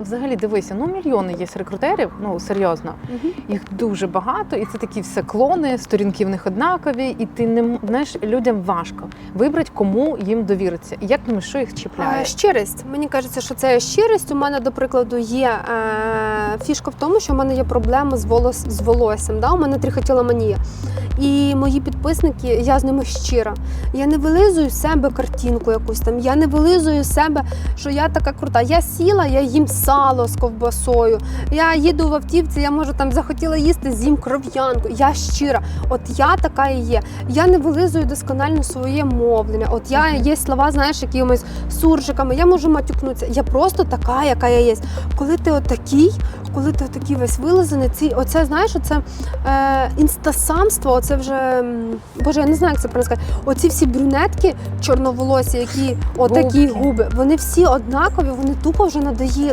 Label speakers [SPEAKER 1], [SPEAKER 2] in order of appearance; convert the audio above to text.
[SPEAKER 1] взагалі дивися, ну мільйони є рекрутерів, ну серйозно. Їх дуже багато, і це такі все клони, сторінки в них однакові, і ти не знаєш, людям важко вибрати, кому їм довіритися. І як думаєш, що їх чіпляє?
[SPEAKER 2] Щирість. Мені кажеться, що це щирість. У мене, до прикладу, є е, фішка в тому, що в мене є проблеми з, волос, з волоссям. Да? У мене трихотіломанія. І мої підписники, я з ними щира. Я не вилизую з себе картинку якусь там. Я не вилизую з себе, що я така крута. Я сіла, я їм сало з ковбасою. Я їду в автівці, я можу там захотіла їсти, з'їм кров'янку. Я щира. От я така і є. Я не вилизую досконально своє мовлення. От я є слова, знаєш, якимись суржиками. Я можу матюкнутися. Я просто така, яка я є. Коли ти отакий, коли ти отакий весь вилизаний, ці, оце знаєш, оце е, інстасамство, оце вже боже, я не знаю, як це правильно сказати. Оці всі брюнетки чорноволосі, які отакі
[SPEAKER 1] Губки.
[SPEAKER 2] губи, вони всі однакові, вони тупо вже надоїли.